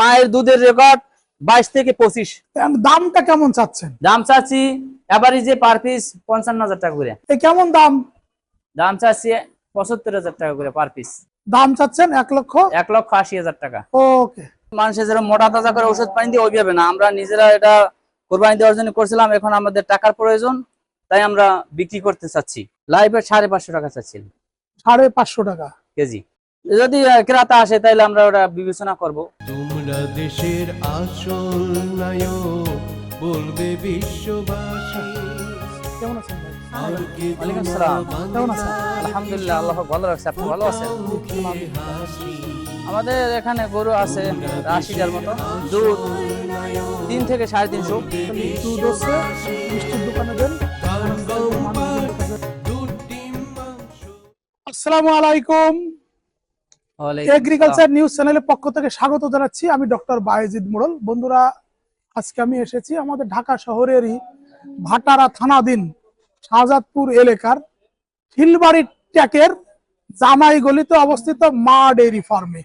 মায়ের দুধের রেকর্ড বাইশ থেকে পঁচিশ। দামটা কেমন চাচ্ছেন? দাম চাচ্ছি এভারেজে পার পিস পঞ্চান্ন হাজার টাকা করে। কেমন দাম? দাম চাচ্ছি পঁচাত্তর হাজার টাকা করে পার পিস দাম চাচ্ছেন এক লক্ষ? এক লক্ষ আশি হাজার টাকা। ওকে। মানুষের যেরকম মোটা তাজা করে ওষুধ পানি দিয়ে ওইভাবে না আমরা নিজেরা এটা কোরবানি দেওয়ার জন্য করছিলাম এখন আমাদের টাকার প্রয়োজন তাই আমরা বিক্রি করতে চাচ্ছি। লাইভে সাড়ে পাঁচশো টাকা চাচ্ছি। সাড়ে পাঁচশো টাকা। কেজি। যদি ক্রেতা আসে তাহলে আমরা ওটা বিবেচনা করব। দেশের আসল নায়ক বলবে বিশ্ববাসী। কেমন আছেন ভাই? আর কে ওয়ালাইকুম আসসালাম। কেমন আছেন? আলহামদুলিল্লাহ আল্লাহ ভালো রাখছে। আপনি ভালো আছেন? আমাদের এখানে গরু আছে আশিটার মতো। দুধ তিন থেকে সাড়ে তিনশো। দুধ হচ্ছে মিষ্টির দোকানে দেন। আসসালামু আলাইকুম। ওয়ালাইকুম এগ্রিকালচার নিউজ চ্যানেলের পক্ষ থেকে স্বাগত জানাচ্ছি। আমি ডক্টর বায়েজিদ মোড়ল। বন্ধুরা আজকে আমি এসেছি আমাদের ঢাকা শহরেরই ভাটারা থানাধীন শাহজাদপুর এলাকার খিলবাড়ি ট্যাকের জামাই গলিতে অবস্থিত মা ডেয়ারি ফার্মে।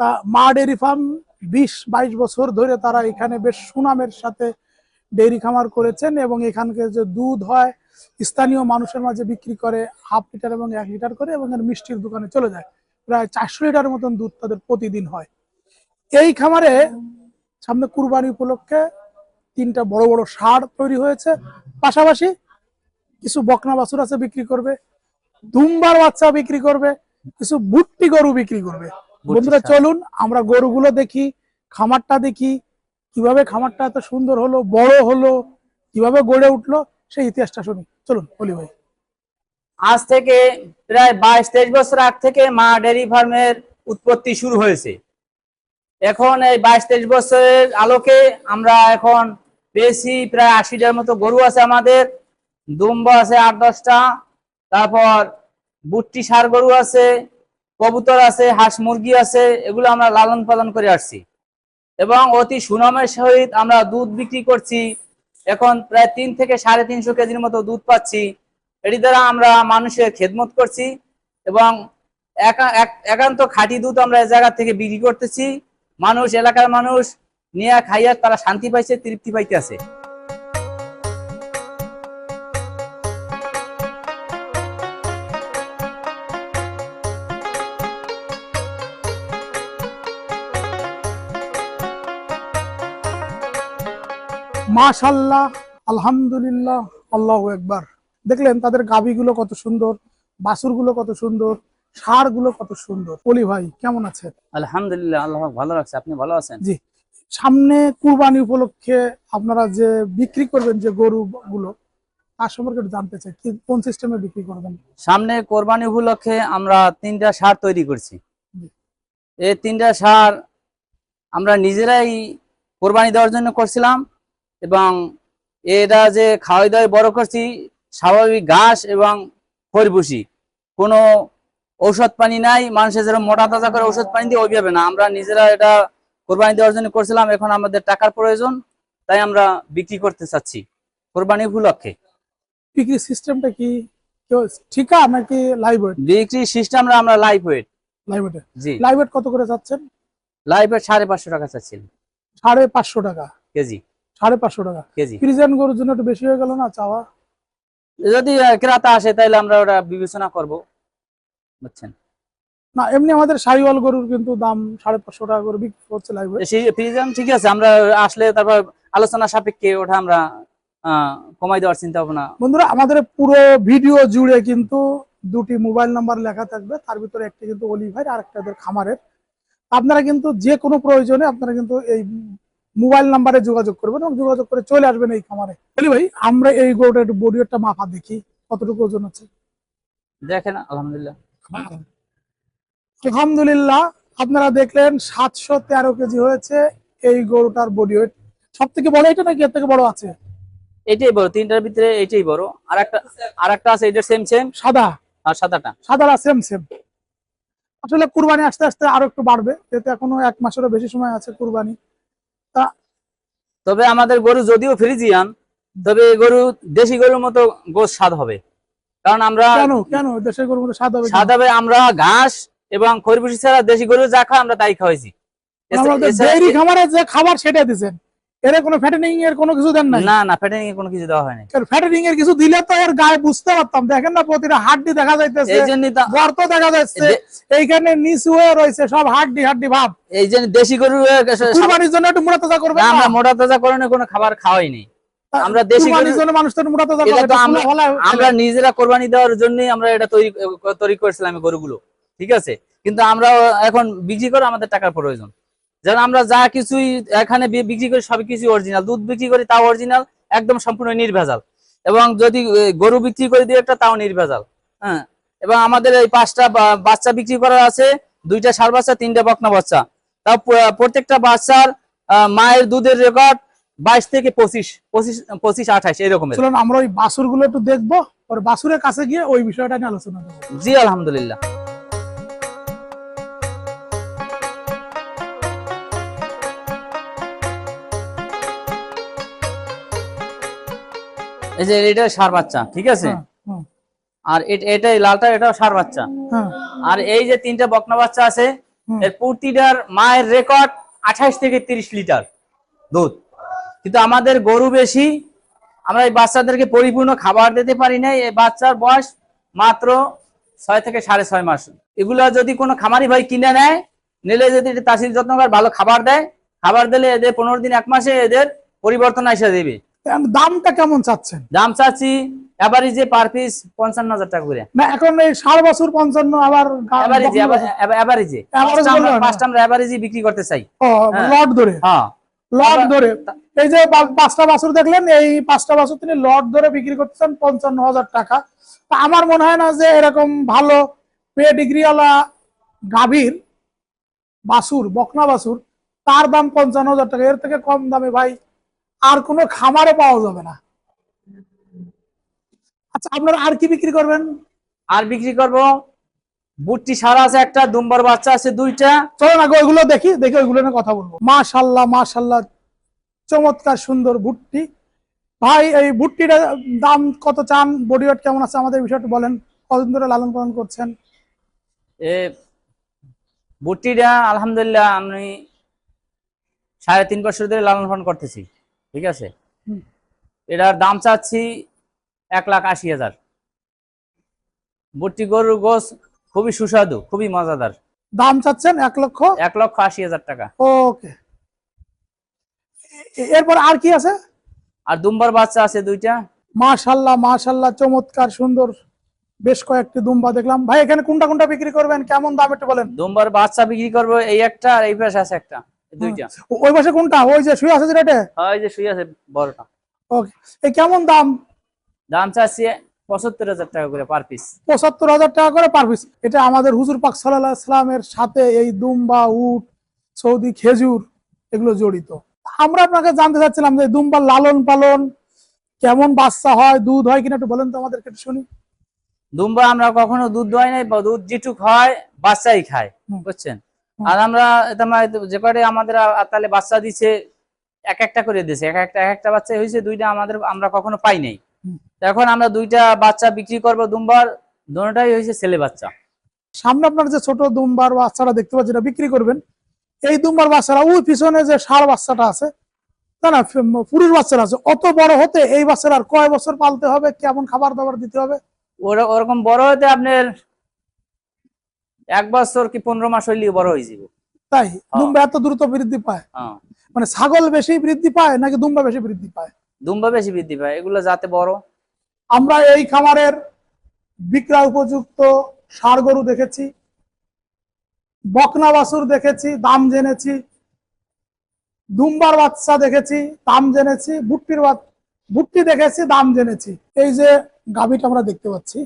তা মা ডেয়ারি ফার্ম বিশ বাইশ বছর ধরে তারা এখানে বেশ সুনামের সাথে ডেয়ারি খামার করেছেন এবং এখানকে যে দুধ হয় স্থানীয় মানুষের মাঝে বিক্রি করে হাফ লিটার এবং এক লিটার করে এবং এর মিষ্টির দোকানে চলে যায়। প্রায় চারশো লিটার মতন দুধ তাদের প্রতিদিন হয়। এই খামারে সামনে কুরবানি উপলক্ষে তিনটা বড় বড় সার তৈরি হয়েছে। পাশাপাশি কিছু বকনা বাছুর আছে বিক্রি করবে দুম্বার বাচ্চা বিক্রি করবে কিছু বুট্টি গরু বিক্রি করবে। বন্ধুরা চলুন আমরা গরুগুলো দেখি খামারটা দেখি কীভাবে খামারটা এত সুন্দর হলো বড় হলো কীভাবে গড়ে উঠল সেই ইতিহাসটা শুনি। চলুন বলি ভাই। আজ থেকে প্রায় বাইশ, তেইশ বছর আগ থেকে মা ডেয়ারি ফার্মের উৎপত্তি শুরু হয়েছে। এখন এই বাইশ, তেইশ বছরের আলোকে আমরা এখন পেয়েছি প্রায় আশিটার মতো গরু আছে আমাদের। দুম্ব আছে আট, দশটা। তারপর বুট্টি সার গরু আছে, কবুতর আছে, হাঁস মুরগি আছে, এগুলো আমরা লালন পালন করে আসছি। এবং অতি সুনামের সহিত আমরা দুধ বিক্রি করছি। এখন প্রায় তিন থেকে সাড়ে তিনশো কেজির মতো দুধ পাচ্ছি। এটি দ্বারা আমরা মানুষের খেদমত করছি এবং একা- এক- একান্ত খাঁটি দুধ আমরা এই জায়গা থেকে বিক্রি করতেছি। মানুষ, এলাকার মানুষ নিয়ে খাইয়া তারা শান্তি পাইছে, তৃপ্তি পাইতে আছে মাশাল্লাহ, আলহামদুলিল্লাহ, আল্লাহ একবার দেখলেন তাদের গাভীগুলো কত সুন্দর বাছুরগুলো কত সুন্দর সারগুলো কত সুন্দর। বলি ভাই কেমন আছেন? আলহামদুলিল্লাহ আল্লাহ ভালো রাখছে। আপনি ভালো আছেন? জি। সামনে কুরবানি উপলক্ষে আপনারা যে বিক্রি করবেন যে গরু গুলো তার সম্পর্কে জানতে চাই। কোন সিস্টেমে বিক্রি করবেন? সামনে কোরবানি উপলক্ষে আমরা তিনটা সার তৈরি করছি। এই তিনটা সার আমরা নিজেরাই কোরবানি দেওয়ার জন্য করছিলাম এবং এটা যে খাওয়াই দাওয়াই বড় করছি স্বাভাবিক ঘাস এবং খরবুসি কোনো ঔষধ পানি নাই মানুষের যেরকম মোটা তাজা করে ঔষধ পানি দিয়ে ওইভাবে না। আমরা নিজেরা এটা কোরবানি দেওয়ার জন্য করছিলাম এখন আমাদের টাকার প্রয়োজন তাই আমরা বিক্রি করতে চাচ্ছি কোরবানি উপলক্ষে। বিক্রি সিস্টেমটা কি? ঠিকা নাকি লাইভ ওয়েট বিক্রি সিস্টেমটা আমরা লাইভ ওয়েট লাইভ ওয়েটে জি। লাইভ ওয়েট কত করে চাচ্ছেন? লাইভ ওয়েট সাড়ে পাঁচশো টাকা চাচ্ছিল সাড়ে পাঁচশো টাকা? কেজি। সাড়ে পাঁচশো টাকা। কেজি। ফ্রিজেন গরুর জন্য একটু বেশি হয়ে গেল না চাওয়া? যদি ক্রেতা আসে তাহলে আমরা ওটা বিবেচনা করব। বুঝছেন? না এমনি আমাদের সাইওয়াল গরুর কিন্তু দাম সাড়ে পাঁচশো টাকা করে বিক্রি লাইভ সেই প্রিজম ঠিক আছে আমরা আসলে তারপর আলোচনা সাপেক্ষে ওটা আমরা কমাই দেওয়ার চিন্তা ভাবনা। বন্ধুরা আমাদের পুরো ভিডিও জুড়ে কিন্তু দুটি মোবাইল নাম্বার লেখা থাকবে তার ভিতরে একটি কিন্তু অলিভার আর একটা খামারের। আপনারা কিন্তু যে কোনো প্রয়োজনে আপনারা কিন্তু এই মোবাইল নাম্বারে যোগাযোগ করবেন এবং যোগাযোগ করে চলে আসবেন এই খামারে। অলি ভাই আমরা এই গরুটা একটু বডিটা মাপা দেখি কতটুকু ওজন আছে। দেখেন আলহামদুলিল্লাহ। আলহামদুলিল্লাহ আপনারা দেখলেন সাতশো তেরো কেজি হয়েছে এই গরুটার বডি ওয়েট সব থেকে বড় এটা নাকি এর থেকে বড় আছে? এটাই বড় তিনটার ভিতরে এটাই বড়। আর একটা আর একটা আছে এটা সেম সেম সাদা? আর সাদাটা। সাদারা সেম সেম আসলে কুরবানি আস্তে আস্তে আরও একটু বাড়বে যেহেতু এখনও এক মাসেরও বেশি সময় আছে কুরবানি। তবে আমাদের গরু যদিও ফ্রিজিয়ান তবে গরু দেশি গরুর মতো গোস স্বাদ হবে। কারণ আমরা কেন কেন? দেশের গরুর মতো স্বাদ হবে স্বাদ হবে আমরা ঘাস এবং খরবুসি ছাড়া দেশি গরু যা খা আমরা তাই খাওয়াইছি। খামারে যে খাবার সেটা দিচ্ছেন। এর কোনো ফ্যাটেনিং এর কোনো কিছু দেন নাই? না না ফ্যাটেনিং এর কোনো কিছু দেওয়া হয়নি। ফ্যাটেনিং এর কিছু দিলে তো এর গায়ে বুঝতে পারতাম। দেখেন না প্রতিটা হাড্ডি দেখা যাইতেছে। এই জন্যই তো গর্ত দেখা যাচ্ছে। এইখানে নিচু হয়ে রয়েছে সব হাড্ডি হাড্ডি ভাব। এই জন্য দেশি গরু কুরবানির জন্য একটু মোটা তাজা করবেন আমরা মোটা তাজা করণে কোনো খাবার খাওয়াইনি। আমরা দেশি কুরবানির গরু- জন্য মানুষ তো মোটা তাজা করে আমরা- শুনে ভালো আমরা নিজেরা কোরবানি দেওয়ার জন্যই আমরা এটা তৈরি তৈরি করেছিলাম গরুগুলো। ঠিক আছে? কিন্তু আমরা এখন বিক্রি করে আমাদের টাকার প্রয়োজন। যেন আমরা যা কিছুই এখানে বিক্রি করি সব কিছু অরিজিনাল দুধ বিক্রি করি তাও অরিজিনাল একদম সম্পূর্ণ নির্ভেজাল। এবং যদি গরু বিক্রি করে দিই একটা তাও নির্ভেজাল। হ্যাঁ? এবং আমাদের এই পাঁচটা বাচ্চা বিক্রি করা আছে দুইটা সার বাচ্চা তিনটা বকনা বাচ্চা। তাও প্রত্যেকটা বাচ্চার আহ, মায়ের দুধের রেকর্ড বাইশ থেকে পঁচিশ পঁচিশ পঁচিশ আঠাশ এরকম আমরা ওই বাসুরগুলো একটু দেখব ওর বাসুরের কাছে গিয়ে ওই বিষয়টা নিয়ে আলোচনা করব। জি আলহামদুলিল্লাহ। এই যে এটা সার বাচ্চা ঠিক আছে? হ্যাঁ, হ্যাঁ, আর এটা লালটা এটাও সার বাচ্চা। হ্যাঁ, আর এই যে তিনটা বকনা বাচ্চা আছে এর প্রতিটার মায়ের রেকর্ড আঠাইশ থেকে তিরিশ লিটার দুধ। কিন্তু আমাদের গরু বেশি আমরা এই বাচ্চাদেরকে পরিপূর্ণ খাবার দিতে পারি না এই বাচ্চার বয়স মাত্র ছয় থেকে সাড়ে ছয় মাস। এগুলা যদি কোনো খামারি ভাই কিনে নেয় নিলে যদি তাসির যত্নকার ভালো খাবার দেয় খাবার দিলে এদের পনেরো দিন এক মাসে এদের পরিবর্তন এসে দেবে। দামটা কেমন চাচ্ছেন? দাম চাচ্ছি পার পিস পঞ্চান্ন হাজার টাকা করে। না এখন এই বছর পঞ্চান্ন আবার? পাঁচটা আমরা অ্যাভারেজে বিক্রি করতে চাই। হ্যাঁ। লট ধরে? হ্যাঁ। লট ধরে? এই যে পাঁচটা বাছুর দেখলেন এই পাঁচটা বাছুর তিনি লট ধরে বিক্রি করতেছেন পঞ্চান্ন হাজার টাকা। তা আমার মনে হয় না যে এরকম ভালো পেডিগ্রিওয়ালা গাভীর বাছুর বকনা বাছুর তার দাম পঞ্চান্ন হাজার টাকা। এর থেকে কম দামে ভাই আর কোনো খামারে পাওয়া যাবে না। আচ্ছা আপনারা আর কি বিক্রি করবেন? আর বিক্রি করব। বুটটি সারা আছে একটা দুম্বার বাচ্চা আছে দুইটা। চলো না ওইগুলো দেখি দেখি ওইগুলো নিয়ে কথা বলব। মাশাল্লাহ মাশাল্লাহ চমৎকার সুন্দর ভুট্টি ভাই এই ভুট্টিটা দাম কত চান? বডি ওয়েট কেমন আছে? আমাদের বিষয়টা বলেন। কতদিন ধরে লালন পালন করছেন? এ বুটটিটা আলহামদুলিল্লাহ আমি সাড়ে তিন বছর ধরে লালন পালন করতেছি। ঠিক আছে? এটার দাম চাচ্ছি এক লাখ আশি হাজার। বটি গরুর গোস খুবই সুস্বাদু খুবই মজাদার। দাম চাচ্ছেন এক লক্ষ? এক লক্ষ আশি হাজার টাকা। ওকে। এরপর আর কি আছে? আর দুম্বার বাচ্চা আছে দুইটা। মাশাল্লাহ মাশাল্লাহ চমৎকার সুন্দর। বেশ কয়েকটি দুম্বা দেখলাম। ভাই এখানে কোনটা কোনটা বিক্রি করবেন? কেমন দাম একটু বলেন। দুম্বার বাচ্চা বিক্রি করব এই একটা আর এই পাশে আছে একটা। দুইটা ওই পাশে কোনটা? ওই যে শুয়ে আছে যে রেটে? হয় যে শুয়ে আছে বড়টা। ওকে। এই কেমন দাম? দাম চাচ্ছি পঁচাত্তর হাজার টাকা করে পার পিস পঁচাত্তর হাজার টাকা করে পার পিস এটা আমাদের হুজুর পাক সাল্লাহ ইসলামের সাথে এই দুম্বা উট সৌদি খেজুর এগুলো জড়িত। আমরা আপনাকে জানতে চাচ্ছিলাম যে দুম্বার লালন পালন কেমন বাচ্চা হয় দুধ হয় কিনা একটু বলেন তো আমাদেরকে একটু শুনি। দুম্বা আমরা কখনো দুধ দোয়াই নাই দুধ যেটুক হয় বাচ্চাই খায় বুঝছেন। আর আমরা যে কয়টা আমাদের তাহলে বাচ্চা দিছে এক একটা করে দিছে এক একটা এক একটা বাচ্চা হয়েছে দুইটা আমাদের আমরা কখনো পাই নাই। এখন আমরা দুইটা বাচ্চা বিক্রি করব দুম্বার দুটাই হয়েছে ছেলে বাচ্চা। সামনে আপনার যে ছোট দুম্বার বাচ্চাটা দেখতে পাচ্ছি যেটা বিক্রি করবেন। এই দুম্বার বাচ্চারা ওই পিছনে যে সার বাচ্চাটা আছে না না পুরুষ বাচ্চারা আছে অত বড় হতে এই বাচ্চারা আর কয় বছর পালতে হবে কেমন খাবার দাবার দিতে হবে? ওর- ওরকম বড় হতে আপনার এক বছর কি পনেরো মাস হইলেই বড় হয়ে যাবে তাই? দুম্বা এত দ্রুত বৃদ্ধি পায়? হ্যাঁ। মানে ছাগল বেশি বৃদ্ধি পায় নাকি দুম্বা বেশি বৃদ্ধি পায়? দুম্বা বেশি বৃদ্ধি পায় এগুলো যাতে বড়। আমরা এই খামারের বিক্রয় উপযুক্ত ষাড় গরু দেখেছি বকনা বাছুর দেখেছি দাম জেনেছি দুম্বার বাচ্চা দেখেছি দাম জেনেছি ভুট্টির ভুট্টি দেখেছি দাম জেনেছি। এই যে গাভীটা আমরা দেখতে পাচ্ছি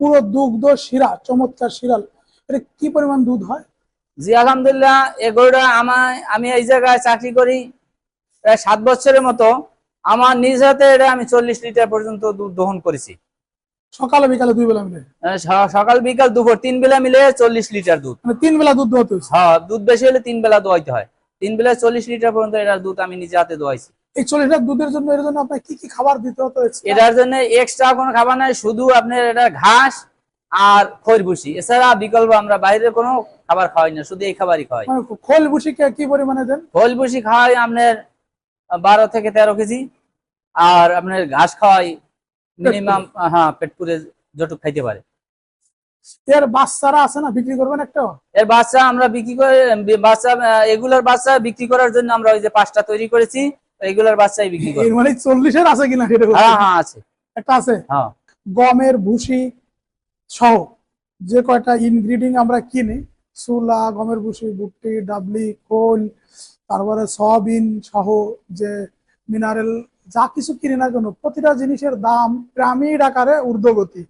পুরো দুগ্ধ শিরা চমৎকার শিরাল। এটা কি পরিমাণ দুধ হয়? জি আলহামদুলিল্লাহ এ গরুটা আমায় আমি এই জায়গায় চাকরি করি প্রায় সাত বছরের মতো। আমার নিজ হাতে এটা আমি চল্লিশ লিটার পর্যন্ত দুধ দহন করেছি। সকালে বিকালে দুই বেলা মিলে? সকাল বিকাল দুপুর তিন বেলা মিলে চল্লিশ লিটার দুধ। মানে তিন বেলা দুধ দোয়াতে হ্যাঁ দুধ বেশি হলে তিন বেলা দোয়াইতে হয়। তিন বেলা চল্লিশ লিটার পর্যন্ত এটার দুধ আমি নিজে হাতে দোয়াইছি। এই চল্লিশ লিটার দুধের জন্য এর জন্য আপনার কি কি খাবার দিতে হতো এটার জন্য এক্সট্রা কোনো খাবার নাই শুধু আপনার এটা ঘাস আর খৈর ভুসি এছাড়া বিকল্প আমরা বাইরের কোনো খাবার খাওয়াই না শুধু এই খাবারই খাওয়াই। মানে খোল ভুসিকে কি পরিমাণে দেন? খৈর ভুসি খাওয়াই আপনার বারো থেকে তেরো কেজি আর আপনার ঘাস খাওয়াই মিনিমাম হ্যাঁ পেট পুরে যতটুক খাইতে পারে। এর বাচ্চারা আছে না বিক্রি করবেন একটা? এর বাচ্চা আমরা বিক্রি করে বাচ্চা এগুলার বাচ্চা বিক্রি করার জন্য আমরা ওই যে পাঁচটা তৈরি করেছি এগুলার বাচ্চাই বিক্রি করি। মানে চল্লিশের আছে কিনা হ্যাঁ হ্যাঁ আছে। একটা আছে? হ্যাঁ। গমের ভুসি সহ। যে কয়টা ইনগ্রিডিং আমরা কিনি সুলা গমের ভুসি বুট্টি ডাবলি, খোল, তারপরে সয়াবিন সহ যে মিনারেল যা কিছু কিনি না কেন, প্রতিটা জিনিসের দাম পিরামিড আকারে ঊর্ধ্বগতি।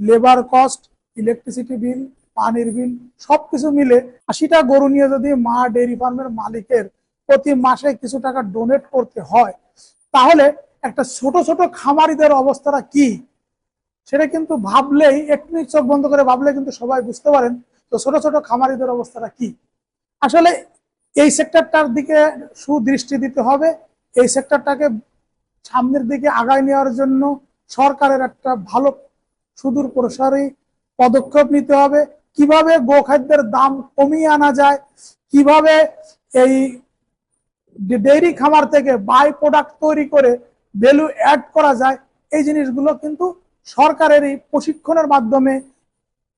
লেবার কস্ট ইলেকট্রিসিটি বিল পানির বিল সবকিছু মিলে আশিটা গরু নিয়ে যদি মা ডেয়ারি ফার্মের মালিকের প্রতি মাসে কিছু টাকা ডোনেট করতে হয়, তাহলে একটা ছোট ছোট খামারিদের অবস্থাটা কি? সেটা কিন্তু ভাবলেই এক মিনিট চোখ বন্ধ করে ভাবলে কিন্তু সবাই বুঝতে পারেন তো ছোট ছোট খামারিদের অবস্থাটা কি। আসলে এই সেক্টরটার দিকে সুদৃষ্টি দিতে হবে, এই সেক্টরটাকে সামনের দিকে আগায় নেওয়ার জন্য সরকারের একটা ভালো সুদূর প্রসারী পদক্ষেপ নিতে হবে। কীভাবে গোখাদ্যের দাম কমিয়ে আনা যায়, কীভাবে এই ডেইরি খামার থেকে বাই প্রোডাক্ট তৈরি করে ভ্যালু অ্যাড করা যায়, এই জিনিসগুলো কিন্তু সরকারের এই প্রশিক্ষণের মাধ্যমে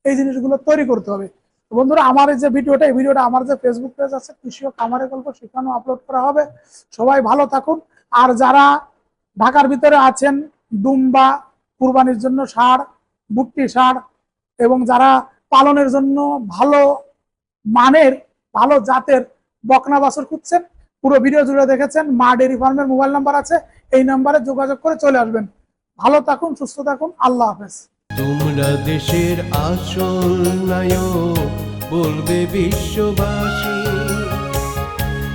এই জিনিসগুলো তৈরি করতে হবে। বন্ধুরা, আমার যে ভিডিওটা, এই ভিডিওটা আমার যে ফেসবুক পেজ আছে, কৃষি ও খামারের গল্প সেখানেও আপলোড করা হবে। সবাই ভালো থাকুন। আর যারা ঢাকার ভিতরে আছেন, দুম্বা, কুরবানির জন্য সার, বুট্টি সার, এবং যারা পালনের জন্য ভালো মানের, ভালো জাতের বকনা বাছুর খুঁজছেন, পুরো ভিডিও জুড়ে দেখেছেন, মা ডেয়ারি ফার্মের মোবাইল নাম্বার আছে, এই নাম্বারে যোগাযোগ করে চলে আসবেন। ভালো থাকুন সুস্থ থাকুন আল্লাহ হাফেজ। তোমরা দেশের আসল নায়ক বলবে বিশ্ববাসী।